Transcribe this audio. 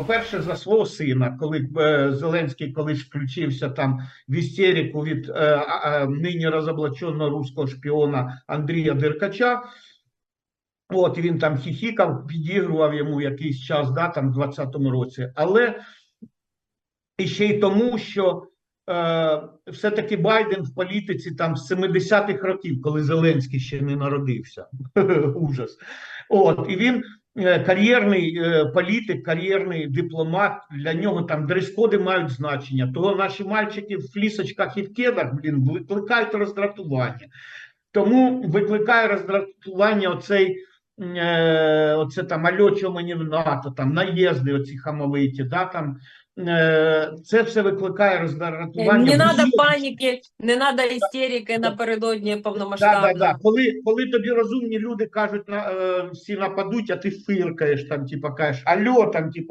По-перше, за свого сина, коли е, Зеленський колись включився там в істерику від е, нині розоблаченого руського шпіона Андрія Деркача. От він там хіхікав, підігрував йому якийсь час, да, там в 20-му році. Але і ще й тому, що е, все-таки Байден в політиці там з 70-х років, коли Зеленський ще не народився. Ужас. От, і він кар'єрний е, політик, кар'єрний дипломат. Для нього там дрес-коди мають значення. Того наші мальчики в флісочках і в кедах, блін, викликають роздратування. Тому викликає роздратування оцей. Е, оце там альо, чого мені в НАТО, там наїзди оці хамовиті, да, там, е, це все викликає роздратування. Не треба паніки, не надо істерики напередодні Да, да, повномасштабного. да. Коли, коли тобі розумні люди кажуть, на, е, всі нападуть, а ти фиркаєш, там, типа, кажеш, альо, там, типа,